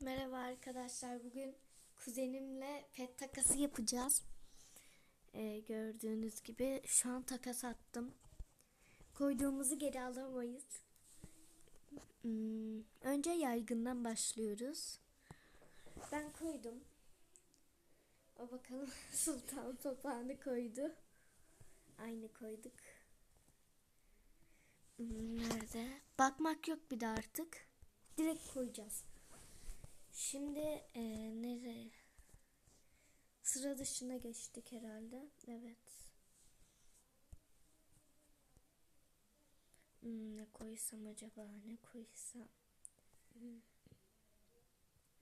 Merhaba arkadaşlar. Bugün kuzenimle pet takası yapacağız. Ee, gördüğünüz gibi şu an takas attım. Koyduğumuzu geri alamayız. Hmm, önce yaygından başlıyoruz. Ben koydum. O bakalım sultan papağanı koydu. Aynı koyduk. Hmm, nerede? Bakmak yok bir de artık. Direkt koyacağız. Şimdi e, nereye? Sıra dışına geçtik herhalde. Evet. Hmm, ne koysam acaba? Ne koysam? Hmm.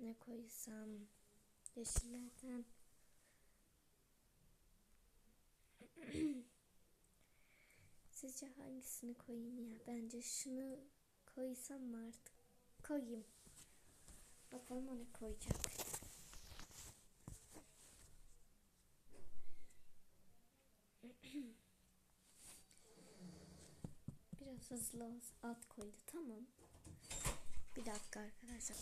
Ne koysam? Yeşillerden. Sizce hangisini koyayım ya? Bence şunu koysam mı artık? Koyayım. Bakalım o ne koyacak. Biraz hızlı alt koydu tamam. Bir dakika arkadaşlar.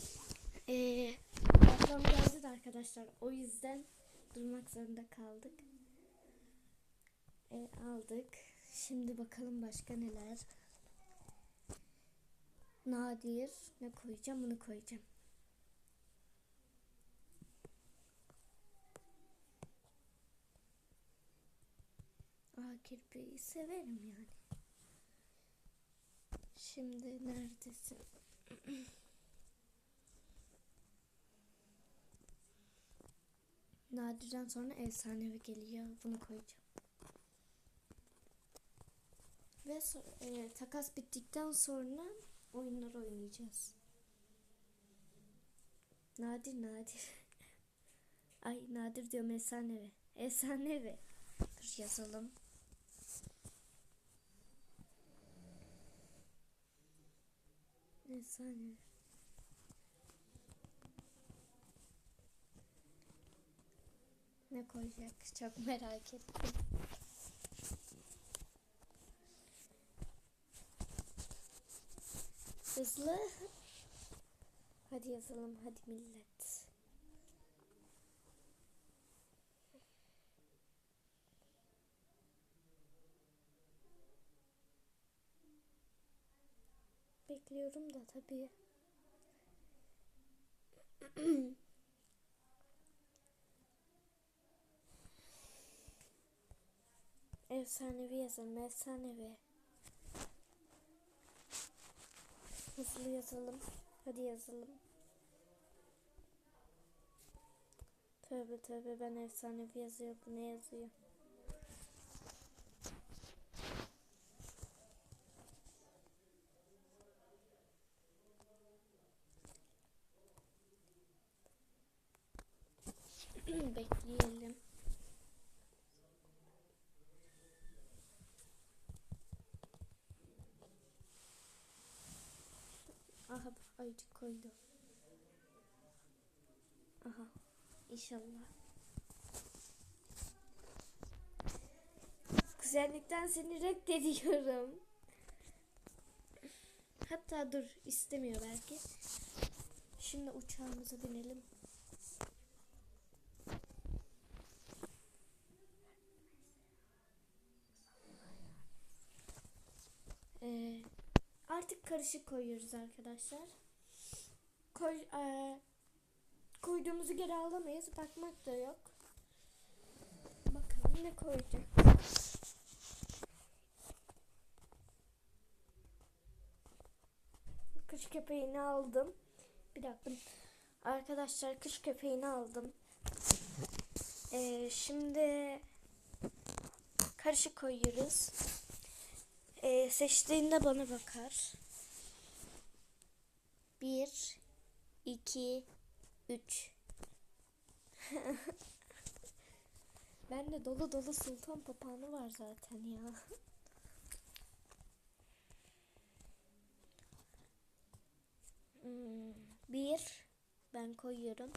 Ee, ablam geldi de arkadaşlar. O yüzden durmak zorunda kaldık. Ee, aldık. Şimdi bakalım başka neler. Nadir ne koyacağım? Bunu koyacağım. Aa kirpiyi severim yani. Şimdi neredesin? Nadir'den sonra efsanevi geliyor. Bunu koyacağım. Ve so- e, takas bittikten sonra oyunlar oynayacağız. Nadir nadir. Ay nadir diyorum efsanevi. Efsanevi. Dur yazalım. Efsanevi. Ne koyacak? Çok merak ettim. Hızlı. Hadi yazalım hadi millet. Bekliyorum da tabii. Efsanevi yazalım efsanevi. Hızlı yazalım. Hadi yazalım. Tövbe tövbe ben efsanevi yazıyor. Bu ne yazıyor? Bekleyelim. Aha ayıcık koydu. Aha inşallah. Güzellikten seni reddediyorum. Hatta dur istemiyor belki. Şimdi uçağımıza binelim. Ee, artık karışık koyuyoruz arkadaşlar. Koy, ee, koyduğumuzu geri alamayız. Bakmak da yok. Bakalım ne koyacak. Kış köpeğini aldım. Bir dakika. Arkadaşlar kış köpeğini aldım. Ee, şimdi karışık koyuyoruz. Ee, seçtiğinde bana bakar. Bir, iki, üç. ben de dolu dolu sultan papağanı var zaten ya. Hmm, bir, ben koyuyorum.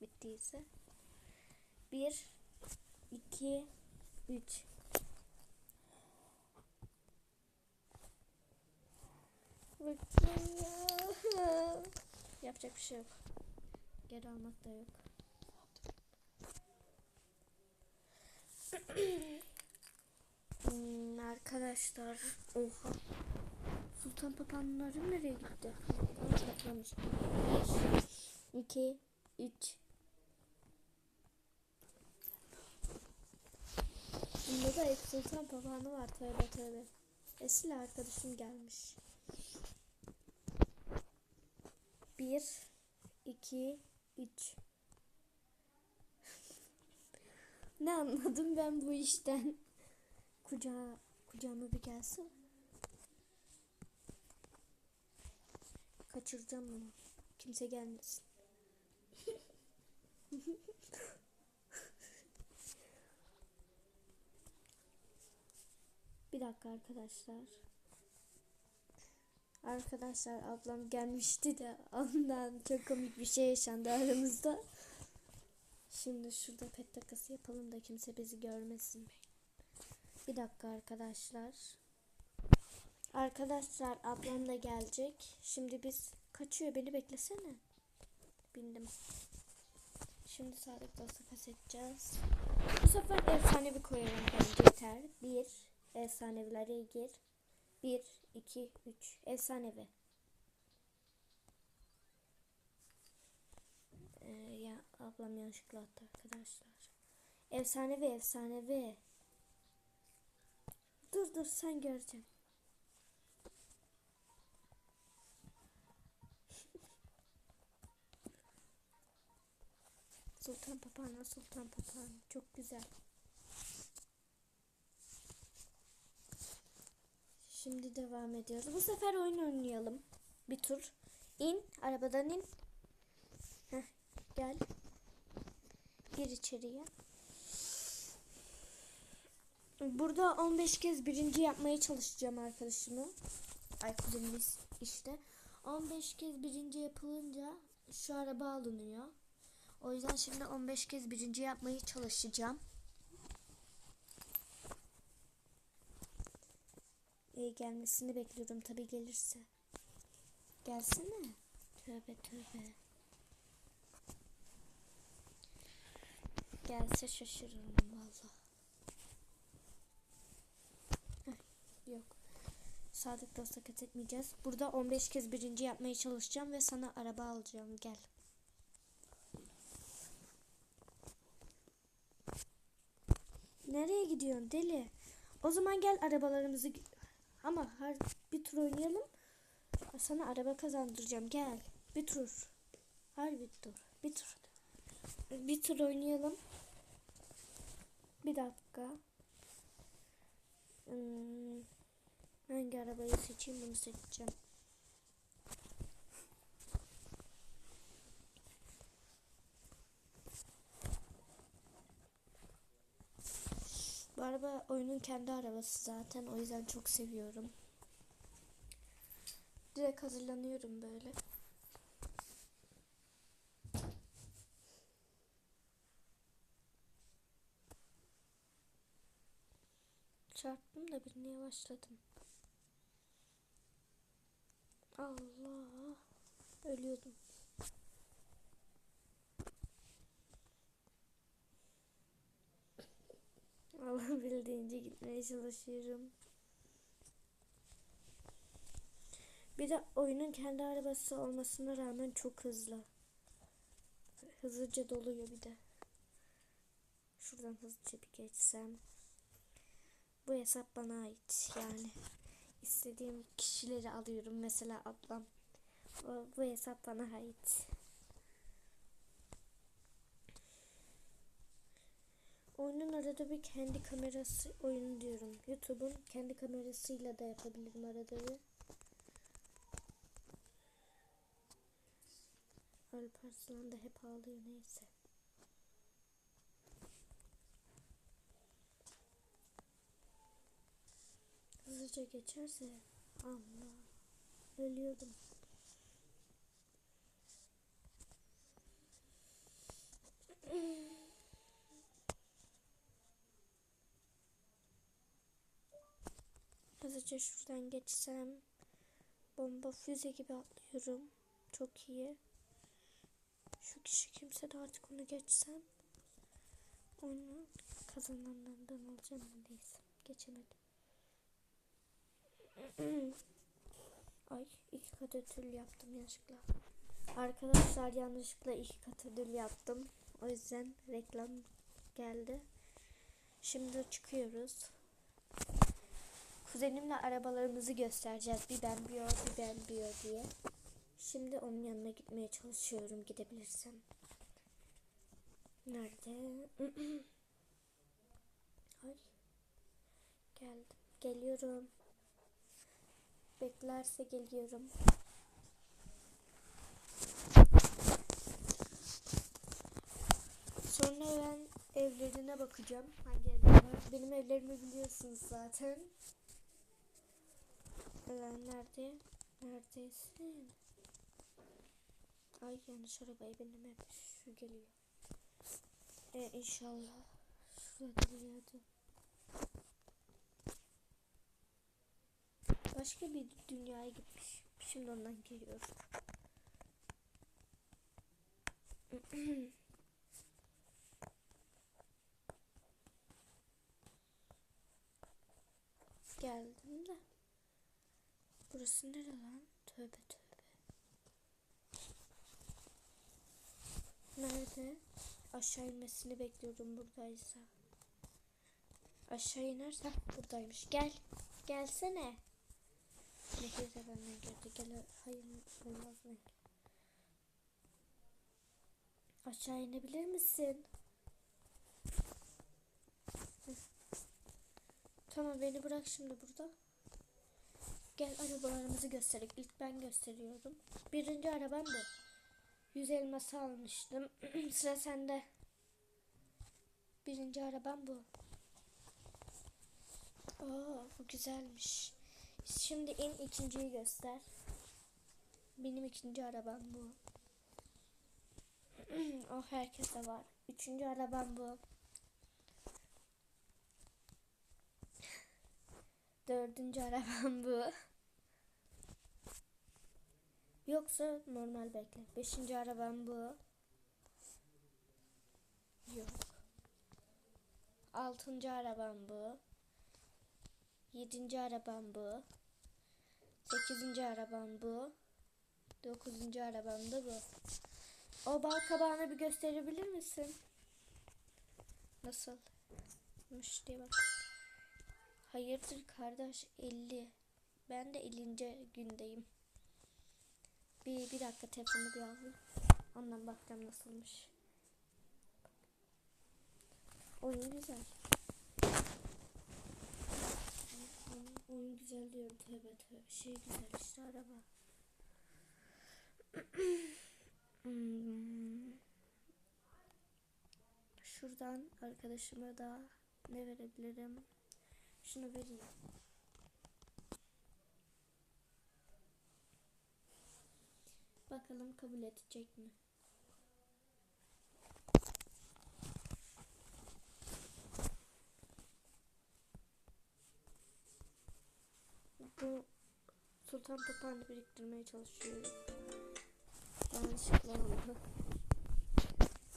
Bittiyse. Bir, iki, üç. Bıktım ya. Yapacak bir şey yok. Geri almak da yok. Hmm, arkadaşlar. Oha. Sultan papağanları nereye gitti? 1, 2, 3. Bunda da sultan papağanı var. Tövbe tövbe. Esil arkadaşım gelmiş. 1, 2, 3. ne anladım ben bu işten? Kucağa, kucağıma bir gelsin. Kaçıracağım bunu. Kimse gelmesin. bir dakika arkadaşlar. Arkadaşlar ablam gelmişti de ondan çok komik bir şey yaşandı aramızda. Şimdi şurada pet takası yapalım da kimse bizi görmesin. Bir dakika arkadaşlar. Arkadaşlar ablam da gelecek. Şimdi biz kaçıyor beni beklesene. Bindim. Şimdi sağlık dostu pes edeceğiz. Bu sefer efsanevi koyalım bence yeter. Bir efsanevilere gir. Bir, iki, üç. Efsanevi. Ee, ya ablam yanlışlıkla attı arkadaşlar. Efsanevi efsanevi. Dur dur sen göreceksin. Sultan papağanı, sultan papağanı. Çok güzel. Şimdi devam ediyoruz. Bu sefer oyun oynayalım. Bir tur. İn. Arabadan in. Heh, gel. Gir içeriye. Burada 15 kez birinci yapmaya çalışacağım arkadaşımı. Ay kuzenimiz işte. 15 kez birinci yapılınca şu araba alınıyor. O yüzden şimdi 15 kez birinci yapmaya çalışacağım. Ee, gelmesini bekliyorum tabi gelirse. Gelsene. Tövbe tövbe. Gelse şaşırırım valla. Yok. Sadık dosta kat etmeyeceğiz. Burada 15 kez birinci yapmaya çalışacağım ve sana araba alacağım. Gel. Nereye gidiyorsun deli? O zaman gel arabalarımızı ama her bir tur oynayalım. Sana araba kazandıracağım. Gel. Bir tur. Her bir tur. Bir tur. Bir tur oynayalım. Bir dakika. Hmm, hangi arabayı seçeyim bunu seçeceğim. Bu araba oyunun kendi arabası zaten. O yüzden çok seviyorum. Direkt hazırlanıyorum böyle. Çarptım da birine yavaşladım. Allah. Ölüyordum. Allah bildiğince gitmeye çalışıyorum. Bir de oyunun kendi arabası olmasına rağmen çok hızlı. Hızlıca doluyor bir de. Şuradan hızlıca bir geçsem. Bu hesap bana ait yani. istediğim kişileri alıyorum. Mesela ablam. Bu, bu hesap bana ait. Oyunun arada bir kendi kamerası oyunu diyorum. YouTube'un kendi kamerasıyla da yapabilirim arada bir. Alparslan da hep ağlıyor neyse. Hızlıca geçerse Allah ölüyordum. Hızlıca şuradan geçsem bomba füze gibi atlıyorum. Çok iyi. Şu kişi kimse de artık onu geçsem. Onu kazananlardan olacağım ama neyse. Geçemedim. Ay iki kat ödül yaptım yanlışlıkla. Arkadaşlar yanlışlıkla iki kat ödül yaptım. O yüzden reklam geldi. Şimdi çıkıyoruz. Kuzenimle arabalarımızı göstereceğiz. Bir ben bir o, bir ben bir o diye. Şimdi onun yanına gitmeye çalışıyorum gidebilirsem. Nerede? Ay. Geldim. Geliyorum. Beklerse geliyorum. Sonra ben evlerine bakacağım. Hangi evler var? Benim evlerimi biliyorsunuz zaten. Ee, nerede? Neredesin? Ay yanlış arabaya benim hep şu geliyor. Ee, inşallah. Şurada duruyordu. Başka bir dünyaya gitmiş. Şimdi ondan geliyorum. Geldim de. Burası nere lan? Tövbe tövbe. Nerede? Aşağı inmesini bekliyorum buradaysa. Aşağı inerse buradaymış. Gel. Gelsene. Nehir de benden geldi. Gel. Hayır olmaz ne? Aşağı inebilir misin? Tamam beni bırak şimdi burada. Gel arabalarımızı gösterek. İlk ben gösteriyorum. Birinci arabam bu. 100 elması almıştım. Sıra sende. Birinci arabam bu. Oo, bu güzelmiş. Şimdi en ikinciyi göster. Benim ikinci arabam bu. oh herkese var. Üçüncü arabam bu. Dördüncü arabam bu. Yoksa normal bekle. Beşinci arabam bu. Yok. Altıncı arabam bu. Yedinci arabam bu. Sekizinci arabam bu. Dokuzuncu arabam da bu. O bal kabağını bir gösterebilir misin? Nasıl? diye bak. Hayırdır kardeş 50. Ben de 50. gündeyim. Bir, bir dakika telefonu bir alayım. Ondan bakacağım nasılmış. Oyun güzel. Oyun, güzel diyorum tövbe tövbe. Şey güzel işte araba. Hmm. Şuradan arkadaşıma da ne verebilirim? Şunu vereyim. Bakalım kabul edecek mi? Bu sultan papağanı biriktirmeye çalışıyorum. Yanlışlıkla oldu.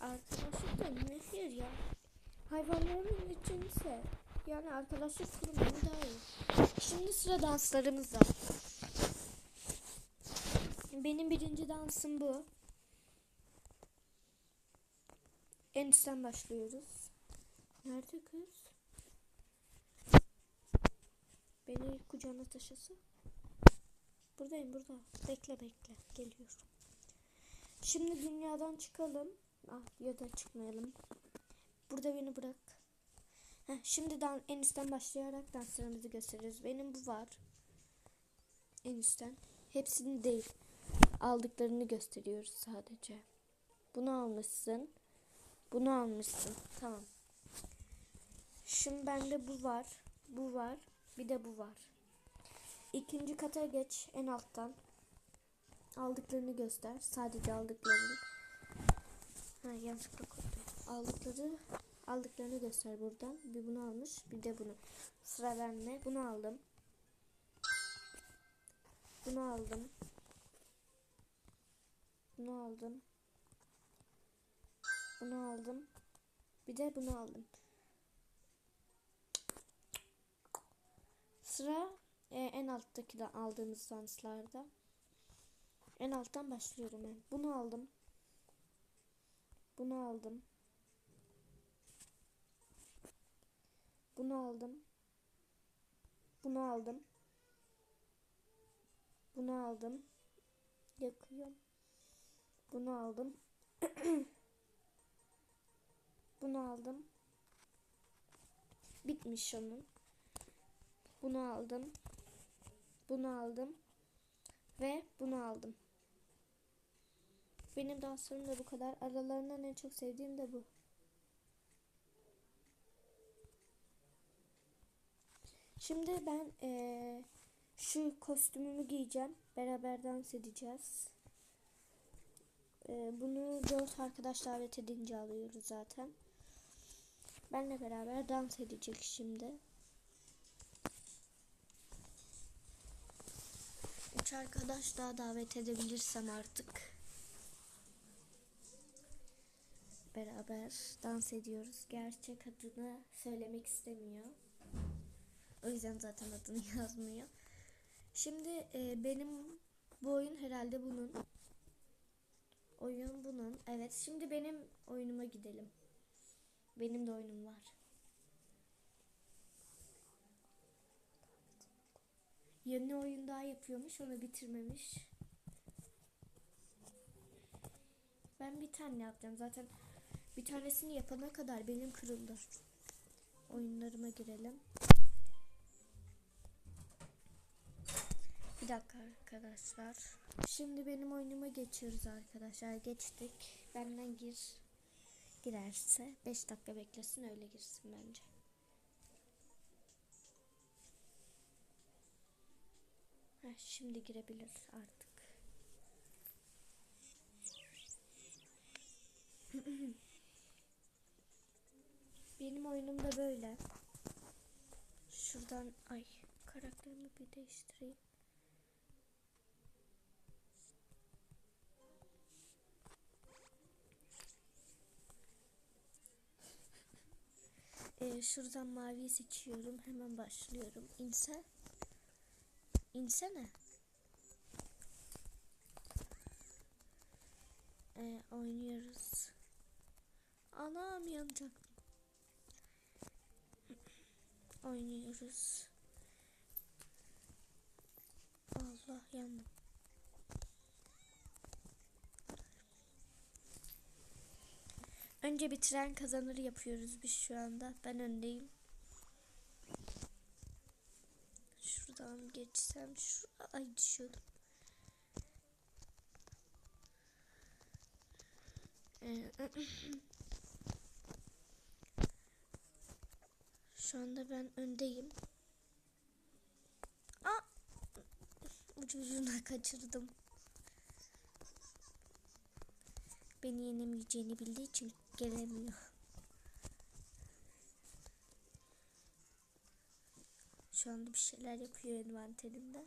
Arkadaşlık da nehir ya. Hayvanların içinse yani arkadaşlık kurmanı daha iyi. Şimdi sıra danslarımızda. Benim birinci dansım bu. En üstten başlıyoruz. Nerede kız? Beni kucağına taşısı. Buradayım burada. Bekle bekle. Geliyorum. Şimdi dünyadan çıkalım. Ah ya da çıkmayalım. Burada beni bırak. Heh, şimdi dan en üstten başlayarak danslarımızı gösteriyoruz. Benim bu var. En üstten. Hepsini değil. Aldıklarını gösteriyoruz sadece. Bunu almışsın. Bunu almışsın. Tamam. Şimdi bende bu var. Bu var. Bir de bu var. İkinci kata geç en alttan. Aldıklarını göster. Sadece aldıklarını. Ha yanlışlıkla koydum. Aldıkları aldıklarını göster buradan. Bir bunu almış, bir de bunu. Sıra bende. Bunu aldım. Bunu aldım. Bunu aldım. Bunu aldım. Bir de bunu aldım. Sıra e, en alttaki de aldığımız danslarda. En alttan başlıyorum ben. Bunu aldım. Bunu aldım. Bunu aldım. Bunu aldım. Bunu aldım. Yakıyorum. Bunu aldım. Bunu aldım. Bitmiş onun. Bunu aldım. Bunu aldım. Ve bunu aldım. Benim danslarım da bu kadar. Aralarından en çok sevdiğim de bu. Şimdi ben eee, şu kostümümü giyeceğim. Beraber dans edeceğiz. Eee, bunu dört arkadaş davet edince alıyoruz zaten. Benle beraber dans edecek şimdi. Üç arkadaş daha davet edebilirsem artık. Beraber dans ediyoruz. Gerçek adını söylemek istemiyor. O yüzden zaten adını yazmıyor. Şimdi e, benim bu oyun herhalde bunun. Oyun bunun. Evet şimdi benim oyunuma gidelim. Benim de oyunum var. Yeni oyun daha yapıyormuş onu bitirmemiş. Ben bir tane yapacağım. Zaten bir tanesini yapana kadar benim kırıldı. Oyunlarıma girelim. Bir dakika arkadaşlar. Şimdi benim oyunuma geçiyoruz arkadaşlar. Geçtik. Benden gir. Girerse 5 dakika beklesin öyle girsin bence. Heh, şimdi girebilir artık. Benim oyunum da böyle. Şuradan ay karakterimi bir değiştireyim. Ee, şuradan maviyi seçiyorum. Hemen başlıyorum. İnse. İnsene. Ee, oynuyoruz. Anam yanacak. Oynuyoruz. Allah yandım. Önce bitiren kazanır yapıyoruz biz şu anda. Ben öndeyim. Şuradan geçsem şu ay düşüyordum. Ee, Şu anda ben öndeyim. Aa! Ucu ucuna kaçırdım. Beni yenemeyeceğini bildiği için gelemiyor. Şu anda bir şeyler yapıyor envanterinde.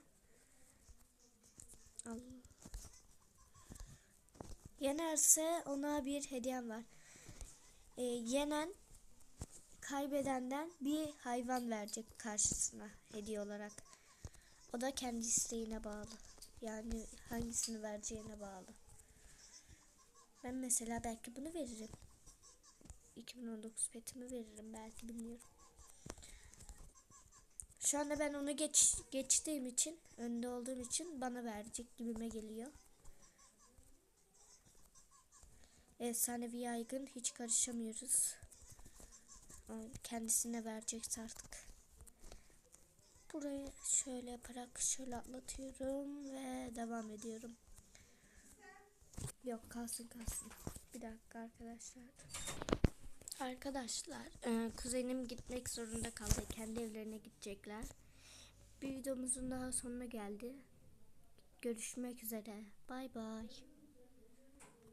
Allah. Yenerse ona bir hediyem var. Ee, yenen kaybedenden bir hayvan verecek karşısına hediye olarak. O da kendi isteğine bağlı. Yani hangisini vereceğine bağlı. Ben mesela belki bunu veririm. 2019 petimi veririm belki bilmiyorum. Şu anda ben onu geç geçtiğim için, önde olduğum için bana verecek gibime geliyor. Efsanevi yaygın hiç karışamıyoruz. Kendisine verecekse artık. Burayı şöyle yaparak şöyle atlatıyorum ve devam ediyorum. Yok kalsın kalsın. Bir dakika arkadaşlar. Arkadaşlar e, kuzenim gitmek zorunda kaldı. Kendi evlerine gidecekler. Bir videomuzun daha sonuna geldi. Görüşmek üzere. Bay bay.